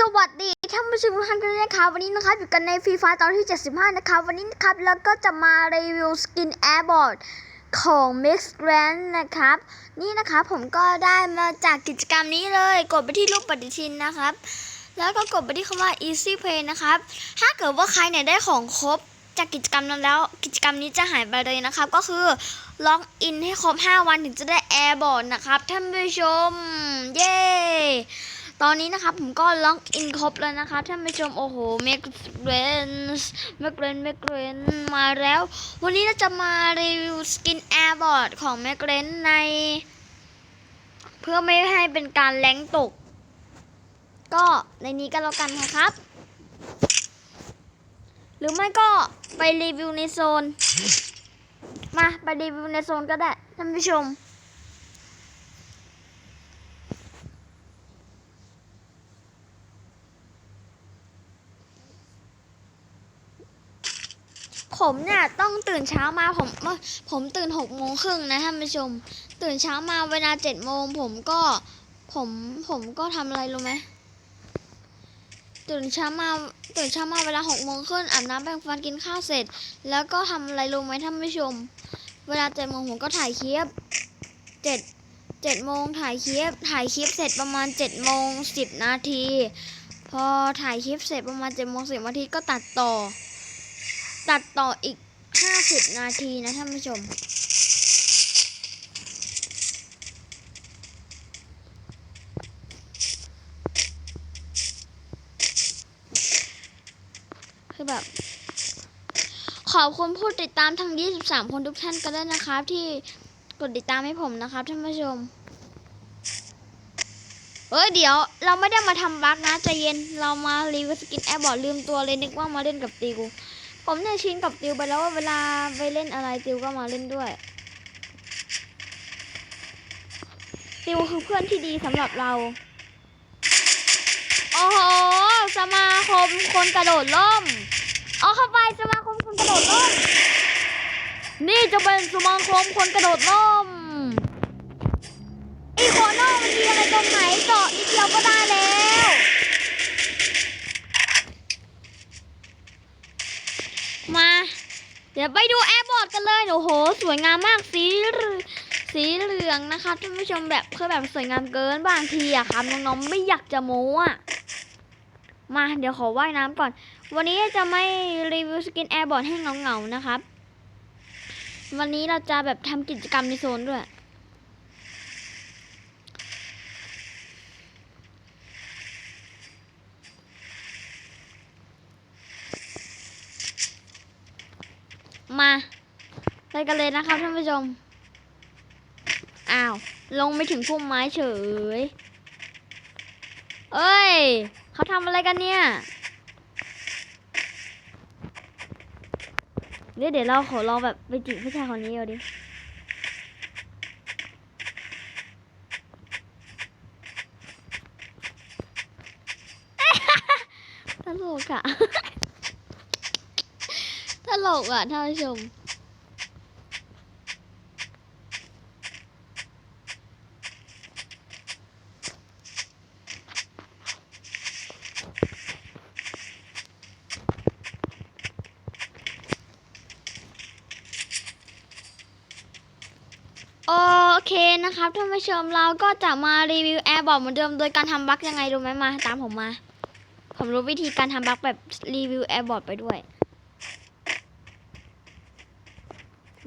สวัสดีท่านผู้ชมทุกท่านกันด้วยนะคะวันนี้นะครับอยู่กันในฟรีไฟตอนที่ 75 นะครับวันนี้นะครับแล้วก็จะมารีวิวสกินแอร์บอร์ดของ Mix Grand นะครับ นี่นะครับผมก็ได้มาจากกิจกรรมนี้เลย กดไปที่รูปปฏิทินนะครับ แล้วก็กดไปที่คำว่า Easy Play นะครับ ถ้าเกิดว่าใครเนี่ยได้ของครบจากกิจกรรมนั้นแล้ว กิจกรรมนี้จะหายไปเลยนะครับ ก็คือล็อกอินให้ครบ 5 วันถึงจะได้แอร์บอร์ดนะครับท่านผู้ชม เย้ ตอนนี้นะครับผมก็ล็อกอินครบแล้วนะคะท่านผู้ชมโอ้โหเมกเรนส์เมกเรนเมกเรนมาแล้ว วันนี้เราจะมารีวิวสกินแอร์บอร์ดของเมกเรนใน เพื่อไม่ให้เป็นการแรงตก ก็ในนี้ก็แล้วกันนะครับ หรือไม่ก็ไปรีวิวในโซน มาไปรีวิวในโซนก็ได้ท่านผู้ชม ผมเนี่ยต้องตื่นเช้ามาผมผมตื่นหกโมงครึ่งนะท่านผู้ชม ตื่นเช้ามาเวลาเจ็ดโมงผมก็ผมผมก็ทำอะไรรู้ไหมตื่นเช้ามาตื่นเช้ามาเวลาหกโมงครึ่งอาบน้ำแปรงฟันกินข้าวเสร็จ แล้วก็ทำอะไรรู้ไหมท่านผู้ชม เวลาเจ็ดโมงผมก็ถ่ายคลิปเจ็ดเจ็ดโมงถ่ายคลิปถ่ายคลิปเสร็จประมาณเจ็ดโมงสิบนาที พอถ่ายคลิปเสร็จประมาณเจ็ดโมงสิบนาทีก็ตัดต่อ ตัดต่ออีก50นาทีนะท่านผู้ชม คือแบบ ขอบคุณผู้ติดตามทั้ง 23 คนทุกท่านก็ได้นะครับ ที่กดติดตามให้ผมนะครับท่านผู้ชมเอ้ยเดี๋ยวเราไม่ได้มาทำบั๊กนะใจเย็นเรามารีวิวสกินแอร์บอร์ดลืมตัวเลยนึกว่ามาเล่นกับติว ผมเนี่ยชินกับติวไปแล้วว่าเวลาไปเล่นอะไรติวก็มาเล่นด้วย ติวคือเพื่อนที่ดีสำหรับเรา โอ้โห สมาคมคนกระโดดร่ม เอาเข้าไปสมาคมคนกระโดดร่ม นี่จะเป็นสมาคมคนกระโดดร่มอีโคโนมันดีอะไรตรงไหนเจาะนิดเดียวก็ได้แล้ว มา เดี๋ยวไปดูแอร์บอร์ดกันเลยโอ้โห สวยงามมากสีสีเหลืองนะคะท่านผู้ชมแบบเพื่อแบบสวยงามเกินบางทีอะครับน้องๆไม่อยากจะโม้อะมาเดี๋ยวขอว่ายน้ำก่อน วันนี้จะไม่รีวิวสกินแอร์บอร์ดให้เงาๆนะครับ วันนี้เราจะแบบทำกิจกรรมในโซนด้วย มาไปกันเลยนะครับท่านผู้ชม อ้าว ลงไม่ถึงพุ่มไม้เฉย เอ้ย เขาทำอะไรกันเนี่ย เดี๋ยวเดี๋ยวเราขอลองแบบไปจีบผู้ชายคนนี้เอาดิตลกอะ กอะท่านผู้ชมโอเคนะครับท่านผู้ชมเราก็จะมารีวิวแอร์บอร์ดเหมือนเดิมโดยการทำบั๊กยังไงรู้ไหมมา ตามผมมา ผมรู้วิธีการทำบั๊กแบบรีวิวแอร์บอร์ดไปด้วย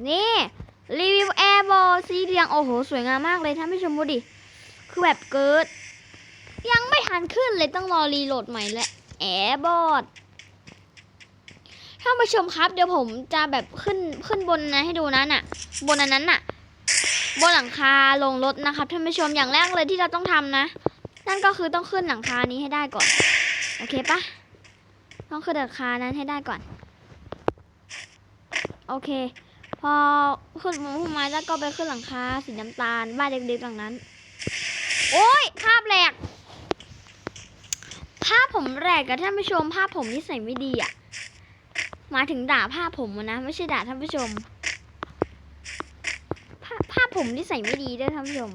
นี่รีวิวแอร์บอลสีเหลืองโอ้โห สวยงามมากเลยท่านผู้ชมดูดิ คือแบบเกิด ยังไม่ทันขึ้นเลยต้องรอรีโหลดใหม่แหละแอร์บอร์ดท่านผู้ชมครับ เดี๋ยวผมจะแบบขึ้นขึ้นบนนะให้ดูนะน่ะ บนอันนั้นน่ะ บนหลังคาลงรถนะครับท่านผู้ชมอย่างแรกเลยที่เราต้องทำนะ นั่นก็คือต้องขึ้นหลังคานี้ให้ได้ก่อน โอเคปะต้องขึ้นหลังคานั้นให้ได้ก่อน โอเค พอขึ้นพุ่มไม้แล้วก็ไปขึ้นหลังคาสีน้ำตาลบ้านเด็กๆหลังนั้น โอ้ยภาพแหลก ภาพผมแหลกกับท่านผู้ชม ภาพผมนิสัยไม่ดีอะมาถึงด่าภาพผมนะ ไม่ใช่ด่าท่านผู้ชม ภาพภาพผมนิสัยไม่ดีด้วยท่านผู้ชม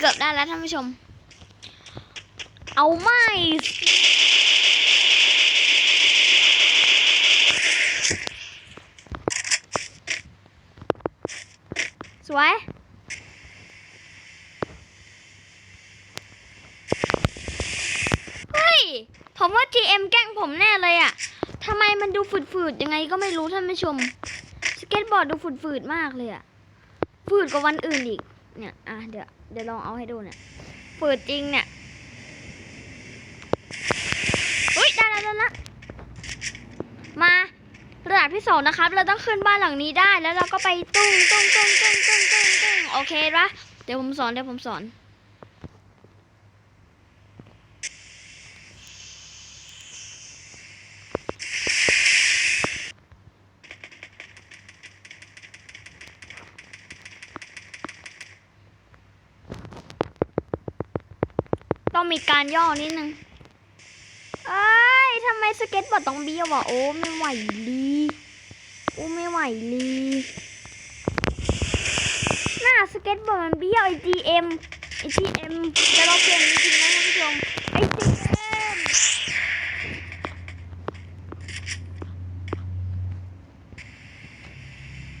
เกือบได้ แล้วท่านผู้ชม เอาไม่สวยเฮ้ย ผมว่า GM แกล้งผมแน่เลยอะทำไมมันดูฝืดๆ ยังไงก็ไม่รู้ท่านผู้ชม สเก็ตบอร์ดดูฝืดๆ มากเลยอะฝืดกว่าวันอื่นอีก เนี่ยอะเดี๋ยวเดี๋ยวลองเอาให้ดูเนี่ยฝืดจริงเนี่ยอุ้ยได้แล้วได้แล้วมาระดับที่สองนะครับ เราต้องขึ้นบ้านหลังนี้ได้แล้วเราก็ไปตุ้งตุ้งตุ้งตุ้งตุ้งตุ้งตุ้งโอเคปะเดี๋ยวผมสอนเดี๋ยวผมสอน ต้องมีการย่อนิดนึง เอ้ยทำไมสเก็ตบอร์ดต้องเบี้ยววะโอ้ไม่ไหวลีโอ้ไม่ไหวลีหน้าสเก็ตบอร์ดมันเบี้ยวไอ GM ไอ GM จะเราเปลี่ยนจริงๆนะท่านผู้ชมไอ GM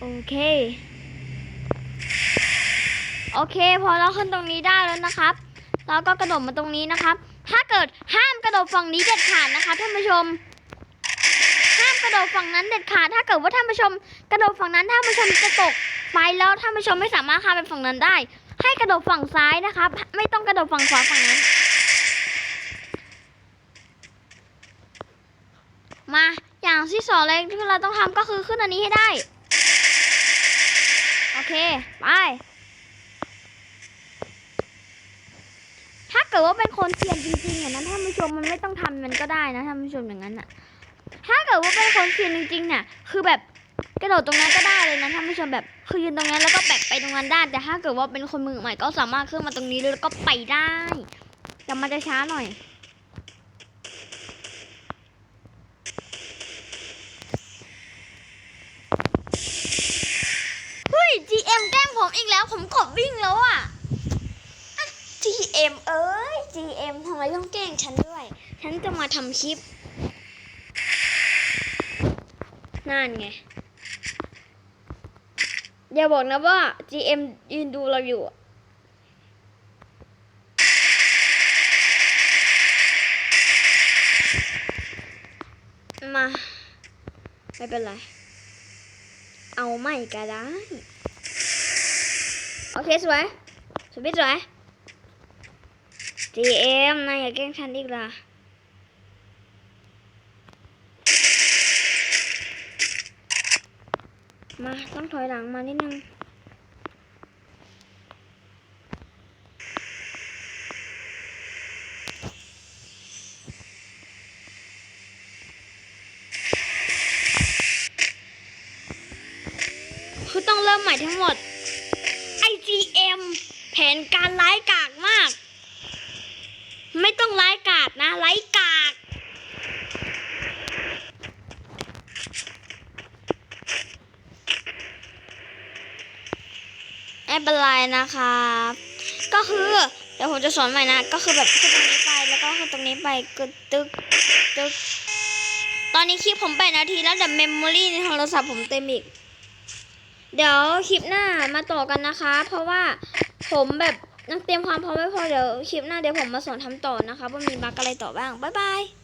โอเค โอเค พอเราขึ้นตรงนี้ได้แล้วนะครับ แล้วก็กระโดดมาตรงนี้นะครับ ถ้าเกิดห้ามกระโดดฝั่งนี้เด็ดขาดนะคะท่านผู้ชม ห้ามกระโดดฝั่งนั้นเด็ดขาด ถ้าเกิดว่าท่านผู้ชม กระโดดฝั่งนั้นท่านผู้ชมจะตกไปแล้วท่านผู้ชมไม่สามารถข้ามไปฝั่งนั้นได้ ให้กระโดดฝั่งซ้ายนะครับ ไม่ต้องกระโดดฝั่งขวาฝั่งนั้น มาอย่างที่สองเลยที่เราต้องทำก็คือขึ้นอันนี้ให้ได้ โอเค ไป ถ้า เกิดว่าเป็นคนเซียนจริงๆอะนะท่านผู้ชมมันไม่ต้องทำมันก็ได้นะท่านผู้ชมอย่างนั้นอะ ถ้าเกิดว่าเป็นคนเซียนจริงๆเนี่ยคือแบบกระโดดตรงนั้นก็ได้เลยนะท่านผู้ชมแบบคือยืนตรงนั้นแล้วก็แบกไปตรงนั้นได้แต่ถ้าเกิดว่าเป็นคนมือใหม่ก็สามารถขึ้นมาตรงนี้แล้วก็ไปได้แต่มันจะช้าหน่อยเฮ้ย GM แกล้งผมอีกแล้วผมกดวิ่งแล้วอะ GM เอ้ย GM ทำไมต้องแกล้งฉันด้วย ฉันจะมาทำคลิป นั่นไง อย่าบอกนะว่า GM ยืนดูเราอยู่มา ไม่เป็นไร เอาไม่ก็ได้ โอเคสวยสวยสวย GM นายอย่าแกล้งฉันอีกล่ะมาต้องถอยหลังมานิดนึงคือต้องเริ่มใหม่ทั้งหมด IGM แผนการร้ายกากมาก ไม่ต้องร้ายกาดนะร้ายกาก ไม่เป็ นไรนะครับ ก็คือ เดี๋ยวผมจะสอนใหม่นะ ก็คือแบบขึ้นตรงนี้ไปแล้วก็ขึ้นตรงนี้ไปกดตึกตึกตอนนี้คลิปผมแปดนาทีแล้วแต่เมมโมรี่ในโทรศัพท์ผมเต็มอีก เดี๋ยวคลิปหน้ามาต่อกันนะคะ เพราะว่าผมแบบยังเตรียมความพร้อมไม่พอเดี๋ยวคลิปหน้าเดี๋ยวผมมาสอนทำต่อนะคะ ว่ามีบั๊กอะไรต่อบ้าง บ๊ายบาย